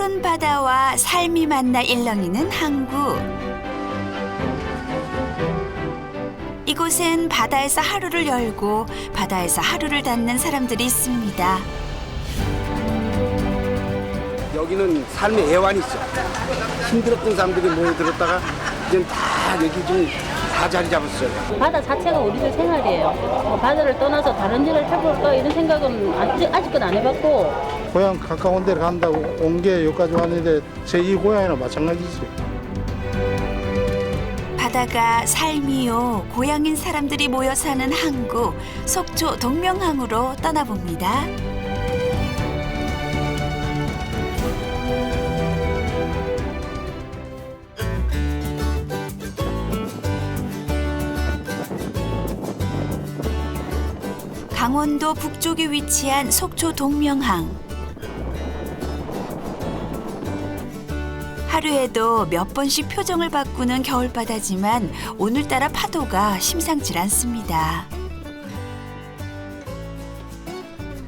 푸른 바다와 삶이 만나 일렁이는 항구. 이곳엔 바다에서 하루를 열고 바다에서 하루를 닫는 사람들이 있습니다. 여기는 삶의 애환이 있어. 힘들었던 사람들이 모여들었다가 이제 다 여기 좀 다 자리 잡았어요. 바다 자체가 우리들 생활이에요. 뭐 바다를 떠나서 다른 일을 해볼까 이런 생각은 아직, 아직은 안 해봤고 고향 가까운 데를 간다고 온 게 여기까지 왔는데 제이 고향이랑 마찬가지지. 바다가 삶이요 고향인 사람들이 모여 사는 항구 속초 동명항으로 떠나봅니다. 강원도 북쪽에 위치한 속초 동명항. 하루에도 몇 번씩 표정을 바꾸는 겨울바다지만 오늘따라 파도가 심상치 않습니다.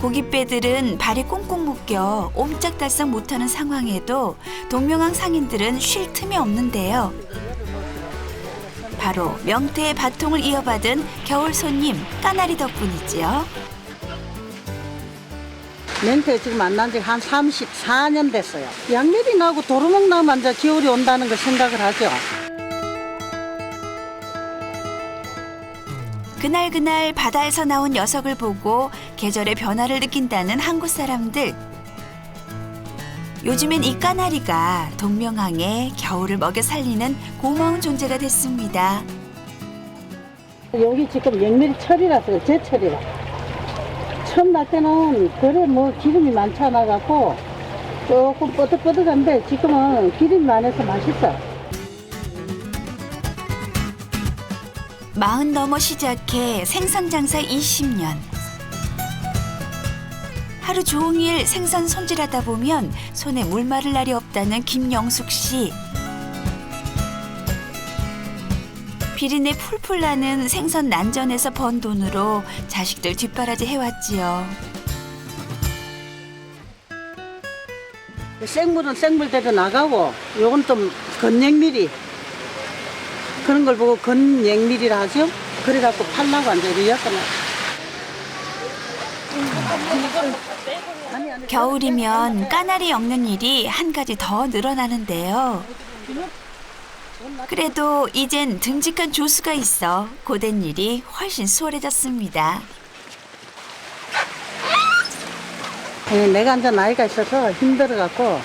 고깃배들은 발이 꽁꽁 묶여 옴짝달싹 못하는 상황에도 동명항 상인들은 쉴 틈이 없는데요. 바로 명태의 바통을 이어받은 겨울 손님 까나리 덕분이지요. 멘트 지금 만난 지 한 34년 됐어요. 양면이 나고 도루묵 나면 이제 겨울이 온다는 걸 생각을 하죠. 그날그날 바다에서 나온 녀석을 보고 계절의 변화를 느낀다는 한국 사람들. 요즘엔 이 까나리가 동명항에 겨울을 먹여 살리는 고마운 존재가 됐습니다. 여기 지금 양면이 철이라서 제철이라. 처음 날 때는 그래 뭐 기름이 많지 않아 갖고 조금 뻐득뻐득한데 지금은 기름이 많아서 맛있어. 마흔 넘어 시작해 생선 장사 20년. 하루 종일 생선 손질하다 보면 손에 물 마를 날이 없다는 김영숙 씨. 비린내 풀풀 나는 생선 난전에서 번 돈으로 자식들 뒷바라지 해왔지요. 생물은 생물대로 나가고 요건 좀 건양미리 그런 걸 보고 건양미리라 하죠. 그래갖고 팔라고 앉아 이렇게 겨울이면 까나리 엮는 일이 한 가지 더 늘어나는데요. 그래도 이젠 듬직한 조수가 있어 고된 일이 훨씬 수월해졌습니다. 예, 내가 이제 나이가 있어서 힘들어갖고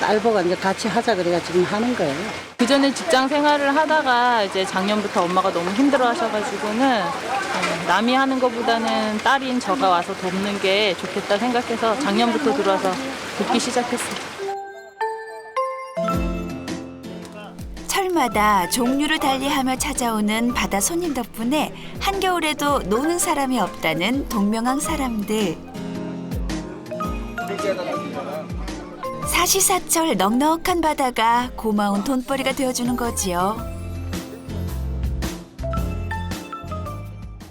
딸보고 이제 같이 하자 그래가 지금 하는 거예요. 그 전에 직장 생활을 하다가 이제 작년부터 엄마가 너무 힘들어 하셔가지고는 어, 남이 하는 것보다는 딸인 저가 와서 돕는 게 좋겠다 생각해서 작년부터 들어와서 돕기 시작했어요. 철마다 종류를 달리하며 찾아오는 바다 손님 덕분에 한겨울에도 노는 사람이 없다는 동명항 사람들. 사시사철 넉넉한 바다가 고마운 돈벌이가 되어주는 거지요.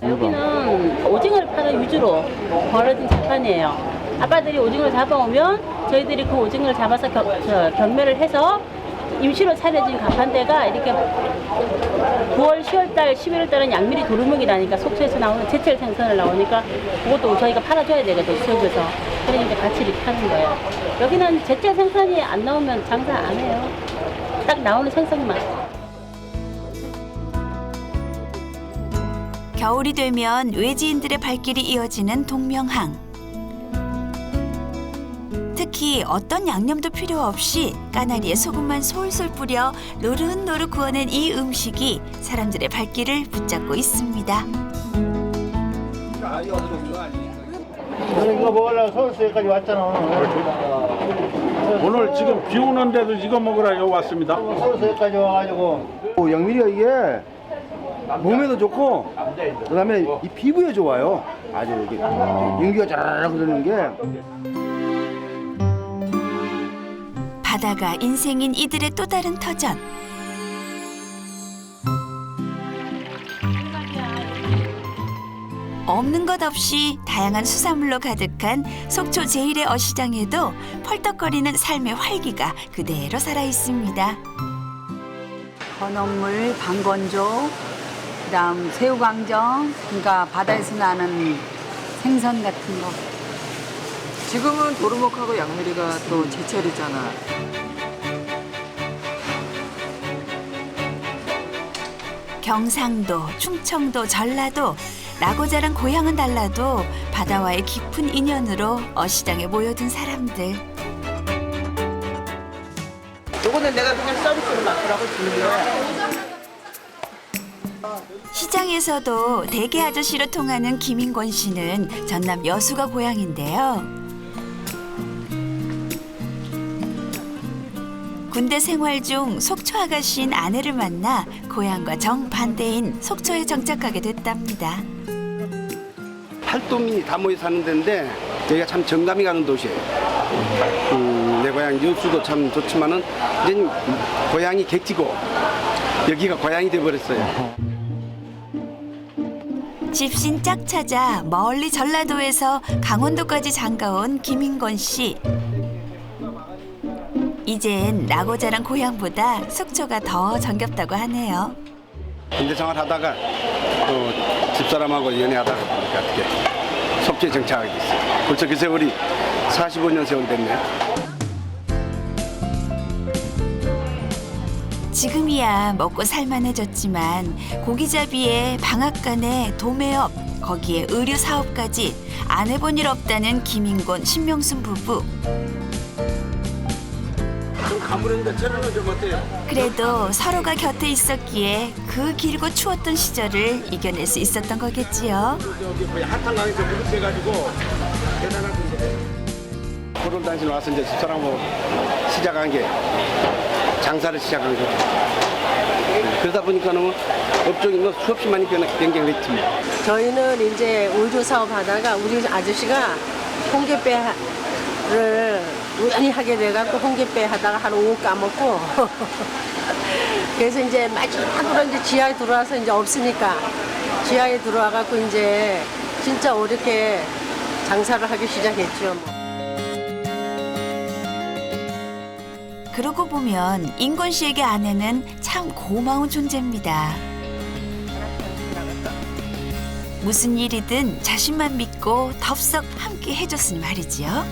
여기는 오징어를 파는 위주로 벌어진 재판이에요. 아빠들이 오징어를 잡아오면 저희들이 그 오징어를 잡아서 겨, 저, 경매를 해서 임시로 차려진 가판대가 이렇게 9월, 10월 달, 11월 달은 양미리 도루묵이라니까 속초에서 나오는 제철 생선을 나오니까 그것도 저희가 팔아줘야 되거든요, 수업에서. 그러니까 같이 이렇게 하는 거예요. 여기는 제철 생선이 안 나오면 장사 안 해요. 딱 나오는 생선만. 겨울이 되면 외지인들의 발길이 이어지는 동명항. 특히 어떤 양념도 필요 없이 까나리에 소금만 솔솔 뿌려 노릇노릇 구워낸 이 음식이 사람들의 발길을 붙잡고 있습니다. 이거 먹으려고 서울서까지 왔잖아. 오늘 지금 비 오는데도 이거 먹으러 여기 왔습니다. 서울서까지 와가지고 오, 양미리가 이게 몸에도 좋고 그다음에 이 피부에 좋아요. 아주 이게 윤기가 자라락 흐르는 게 바다가 인생인 이들의 또 다른 터전. 없는 것 없이 다양한 수산물로 가득한 속초 제1의 어시장에도 펄떡거리는 삶의 활기가 그대로 살아 있습니다. 건어물, 방건조, 그다음 새우강정, 그러니까 바다에서 나는 생선 같은 거. 지금은 도루묵하고 양미리가 또 제철이잖아. 경상도, 충청도, 전라도 나고 자란 고향은 달라도 바다와의 깊은 인연으로 어시장에 모여든 사람들. 요거는 내가 그냥 서비스로 맡으라고 주는 거야. 시장에서도 대게 아저씨로 통하는 김인권 씨는 전남 여수가 고향인데요. 군대 생활 중 속초 아가씨인 아내를 만나 고향과 정반대인 속초에 정착하게 됐답니다. 팔도민이 다 모여 사는 데인데 여기가 참 정감이 가는 도시예요. 음, 내 고향 여수도 참 좋지만은 이제 고향이 객지고 여기가 고향이 돼버렸어요. 집신 짝 찾아 멀리 전라도에서 강원도까지 장가온 김인권 씨. 이젠 나고 자란 고향보다 속초가 더 정겹다고 하네요. 군대 생활하다가 또 집사람하고 연애하다가 어떻게 속초에 정착하게 됐어요. 벌써 그 세월이 45년 세월 됐네요. 지금이야 먹고 살만해졌지만 고기잡이에 방앗간에 도매업 거기에 의류 사업까지 안 해본 일 없다는 김인권 신명순 부부. 좀 어때요? 그래도 서로가 곁에 있었기에 그 길고 추웠던 시절을 이겨낼 수 있었던 거겠지요. 거의 대단하던데. 코로나 당시 와서 이제 집사람하고 시작한 게 장사를 시작한 거죠. 네, 그러다 보니까는 업종이 뭐 수없이 많이 변- 변경을 했지 뭐. 저희는 이제 울조 사업 하다가 우리 아저씨가 홍게배를 우연히 하게 돼갖고 홍게배 하다가 하루 오후 까먹고 그래서 이제 마지막으로 이제 지하에 들어와서 이제 없으니까 지하에 들어와갖고 이제 진짜 어렵게 장사를 하기 시작했죠. 뭐. 그러고 보면 인권 씨에게 아내는 참 고마운 존재입니다. 무슨 일이든 자신만 믿고 덥석 함께 해줬으니 말이지요.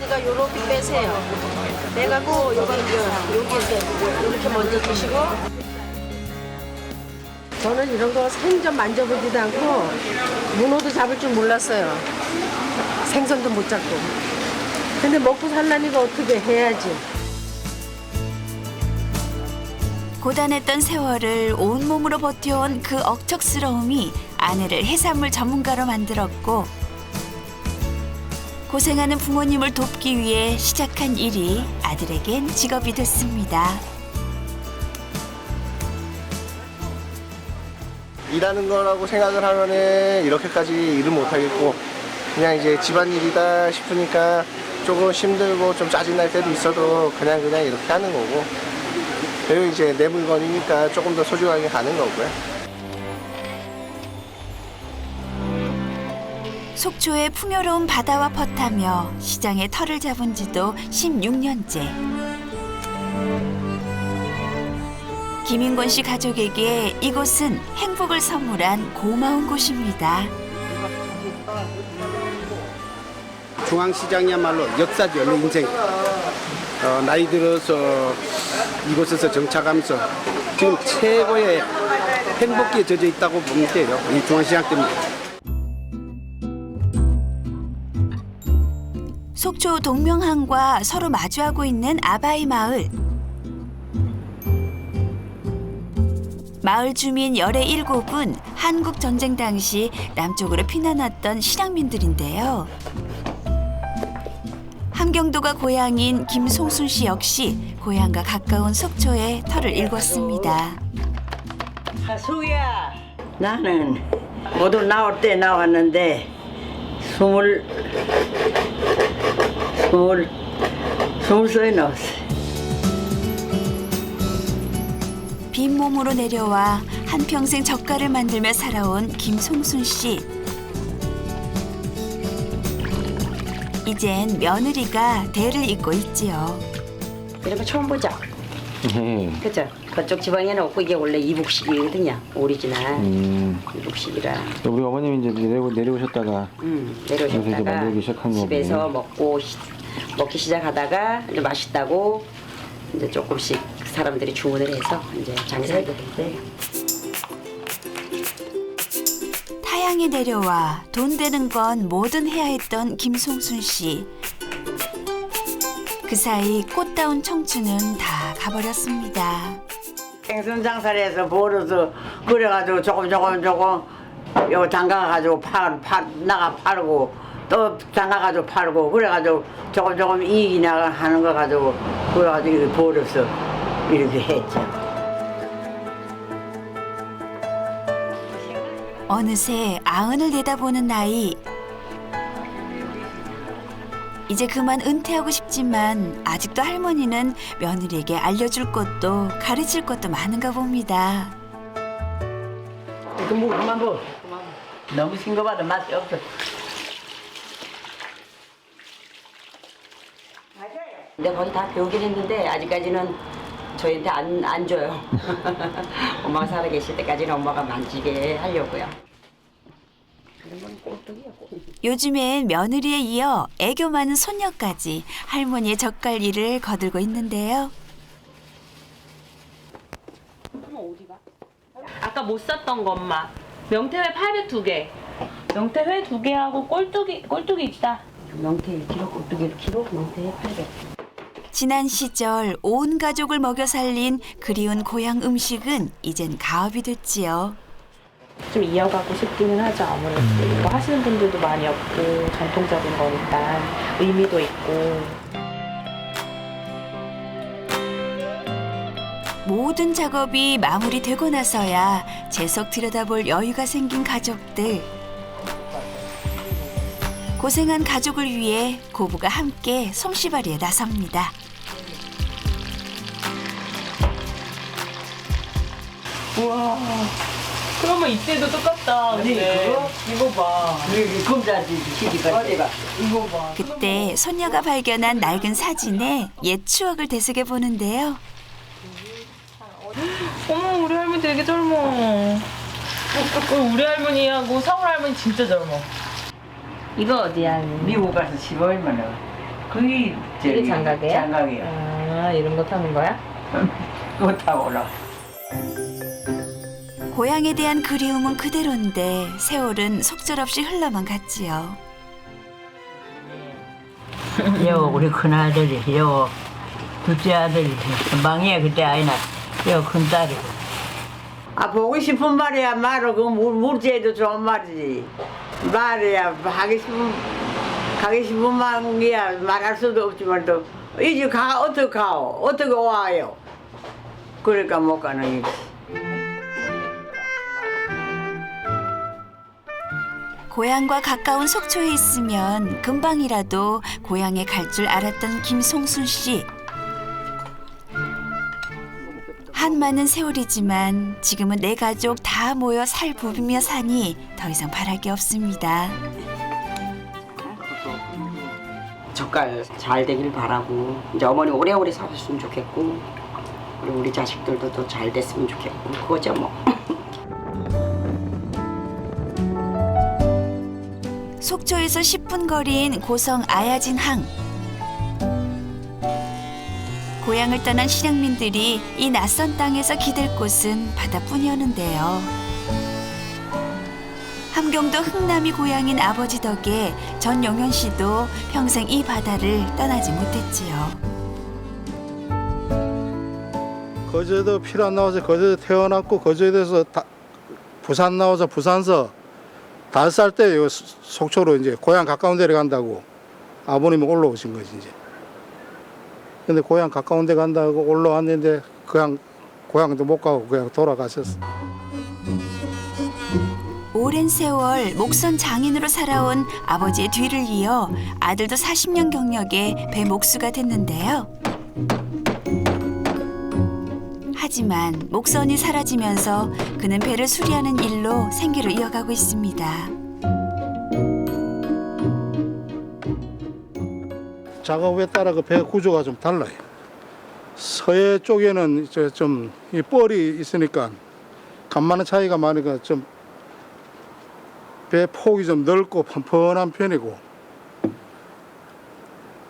내가 요렇게 빼세요. 빼갖고 여기 이제 여기 이렇게 먼저 드시고. 저는 이런 거 생전 만져보지도 않고 문어도 잡을 줄 몰랐어요. 생선도 못 잡고. 근데 먹고 살라니까 어떻게 해야지. 고단했던 세월을 온몸으로 버텨온 그 억척스러움이 아내를 해산물 전문가로 만들었고 고생하는 부모님을 돕기 위해 시작한 일이 아들에겐 직업이 됐습니다. 일하는 거라고 생각을 하면은 이렇게까지 일을 못 하겠고 그냥 이제 집안일이다 싶으니까 조금 힘들고 좀 짜증날 때도 있어도 그냥 그냥 이렇게 하는 거고 그리고 이제 내 물건이니까 조금 더 소중하게 가는 거고요. 속초의 풍요로운 바다와 퍼타며 시장에 털을 잡은 지도 16년째. 김인권 씨 가족에게 이곳은 행복을 선물한 고마운 곳입니다. 중앙시장이야말로 역사죠, 내 인생. 어, 나이 들어서 이곳에서 정착하면서 지금 최고의 행복기에 젖어 있다고 보면 돼요. 이 중앙시장 때문에. 속초 동명항과 서로 마주하고 있는 아바이 마을. 마을 주민 열의 일곱은 한국 전쟁 당시 남쪽으로 피난왔던 실향민들인데요. 함경도가 고향인 김송순 씨 역시 고향과 가까운 속초에 터를 일궜습니다. 하수야 나는 모두 나올 때 나왔는데 스물 스물 스물 살에 나왔어. 빈몸으로 내려와 한평생 젓갈을 만들며 살아온 김송순 씨. 이젠 며느리가 대를 잇고 있지요. 이런 거 처음 보죠? 그죠? 그쪽 지방에는 없고 이게 원래 이북식이거든요. 오리지널 음, 이북식이라. 우리 어머님이 이제 내려, 내려오셨다가 음, 여기서 이제 내려오셨다가 만들기 시작한 집에서 거군요. 먹고 시- 먹기 시작하다가 이제 맛있다고 이제 조금씩 사람들이 주문을 해서 이제 장사하게 된 거예요. 타양에 내려와 돈 되는 건 뭐든 해야 했던 김송순 씨. 그 사이 꽃다운 청춘은 다 가버렸습니다. 생선 장사를 해서 벌어서 그래가지고 조금 조금 조금 요 담가가지고 팔, 팔 나가 팔고 또 담가가지고 팔고 그래가지고 조금 조금 이익이 나가 하는 거 가지고 그래가지고 벌어서 이렇게 했죠. 어느새 아흔을 내다보는 나이. 이제 그만 은퇴하고 싶지만 아직도 할머니는 며느리에게 알려줄 것도 가르칠 것도 많은가 봅니다. 뭐 그만 뭐 너무 싱거워도 맛이 없어. 근데 거의 다 배우긴 했는데 아직까지는 저희한테 안, 안 줘요. 엄마가 살아계실 때까지는 엄마가 만지게 하려고요. 요즘엔 며느리에 이어 애교 많은 손녀까지 할머니의 젓갈 일을 거들고 있는데요. 아까 못 샀던 것만 명태회 802개 명태회 2개하고 꼴뚜기 꼴뚜기 있다 명태 1kg, 꼴뚜기 1kg, 명태 800. 지난 시절 온 가족을 먹여 살린 그리운 고향 음식은 이젠 가업이 됐지요. 좀 이어가고 싶기는 하죠 아무래도 이거 하시는 분들도 많이 없고 전통적인 거니까 의미도 있고 모든 작업이 마무리되고 나서야 재석 들여다볼 여유가 생긴 가족들. 고생한 가족을 위해 고부가 함께 솜씨발이에 나섭니다. 우와. 그러면 이때도 똑같다. 근데 이거 봐. 이게 금자지 시기가 어디가? 이거 봐. 그때 손녀가 발견한 낡은 사진에 옛 추억을 되새겨 보는데요. 어머 우리 할머니 되게 젊어. 어, 우리 할머니하고 서울 할머니 진짜 젊어 이거 어디야 미국 가서 15일 만에 그게 이게 장가게야? 장가게요. 아 이런 거 타는 거야? 그거 타고 올라. 고향에 대한 그리움은 그대로인데 세월은 속절없이 흘러만 갔지요. 요 우리 큰 아들이 요 둘째 아들이 망이야 그때 아이나 요큰 딸이고. 아 보고 싶은 말이야 말을 그 물- 물지에도 좋은 말이지. 말이야 하기 싶은 가기 싶은 말이야 말할 수도 없지만 또 이제 가 어떻게 가오 어떻게 와요. 그러니까 못 가는 거지. 고향과 가까운 속초에 있으면 금방이라도 고향에 갈 줄 알았던 김송순 씨. 한 많은 세월이지만 지금은 내 가족 다 모여 살 부비며 사니 더 이상 바랄 게 없습니다. 젓갈 잘 되길 바라고 이제 어머니 오래오래 사셨으면 좋겠고 그리고 우리 자식들도 더 잘 됐으면 좋겠고 그거죠 뭐. 속초에서 10분 거리인 고성 아야진항. 고향을 떠난 실향민들이 이 낯선 땅에서 기댈 곳은 바다뿐이었는데요. 함경도 흥남이 고향인 아버지 덕에 전용현 씨도 평생 이 바다를 떠나지 못했지요. 거제도 필안 나와서 거제도 태어났고 거제도에서 다- 부산 나와서 부산서 다섯 살때요 속초로 이제 고향 가까운 데를 간다고 아버님이 올라오신 거지 이제. 근데 고향 가까운 데 간다고 올라왔는데 그냥 고향도 못 가고 그냥 돌아가셨어. 오랜 세월 목선 장인으로 살아온 아버지의 뒤를 이어 아들도 40년 경력의 배 목수가 됐는데요. 하지만 목선이 사라지면서 그는 배를 수리하는 일로 생계를 이어가고 있습니다. 작업에 따라 그 배 구조가 좀 달라요. 서해 쪽에는 이제 좀 이 뻘이 있으니까 간만의 차이가 많으니까 좀 배 폭이 좀 넓고 펀펀한 편이고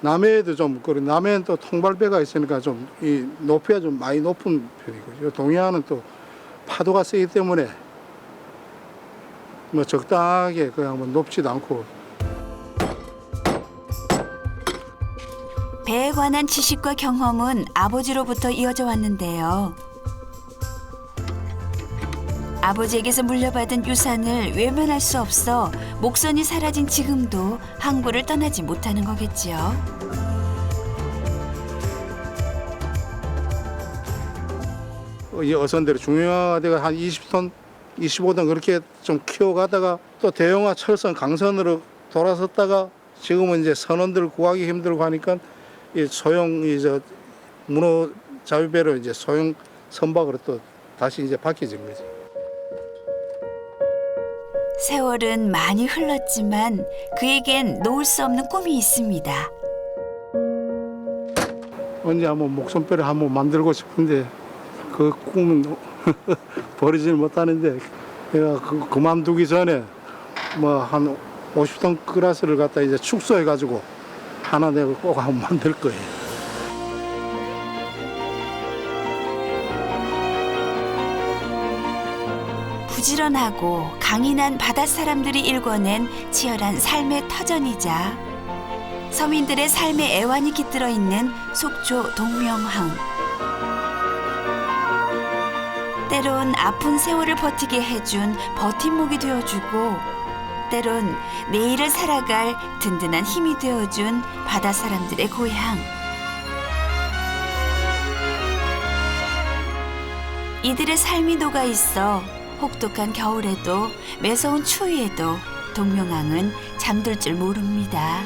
남해에도 좀 그리고 남해는 또 통발배가 있으니까 좀 이 높이가 좀 많이 높은 편이고 요 동해안은 또 파도가 세기 때문에 뭐 적당하게 그냥 뭐 높지도 않고 배에 관한 지식과 경험은 아버지로부터 이어져 왔는데요. 아버지에게서 물려받은 유산을 외면할 수 없어 목선이 사라진 지금도 항구를 떠나지 못하는 거겠지요. 이 어선들이 중요하대가 한 20톤, 25톤 그렇게 좀 키워가다가 또 대형화 철선 강선으로 돌아섰다가 지금은 이제 선원들 구하기 힘들고 하니까 이 소형 이저 문어 자위배로 이제 소형 선박으로 또 다시 이제 바뀌어진 거지. 세월은 많이 흘렀지만 그에겐 놓을 수 없는 꿈이 있습니다. 언제 한번 목선배를 한번 만들고 싶은데 그 꿈은 버리질 못하는데 내가 그, 그만두기 전에 뭐 한 50톤 그라스를 갖다 이제 축소해 가지고 하나 내가 꼭 한번 만들 거예요. 부지런하고 강인한 바다 사람들이 일궈낸 치열한 삶의 터전이자 서민들의 삶의 애환이 깃들어 있는 속초 동명항. 때론 아픈 세월을 버티게 해준 버팀목이 되어주고 때론 내일을 살아갈 든든한 힘이 되어준 바다 사람들의 고향. 이들의 삶이 녹아 있어 혹독한 겨울에도 매서운 추위에도 동명항은 잠들 줄 모릅니다.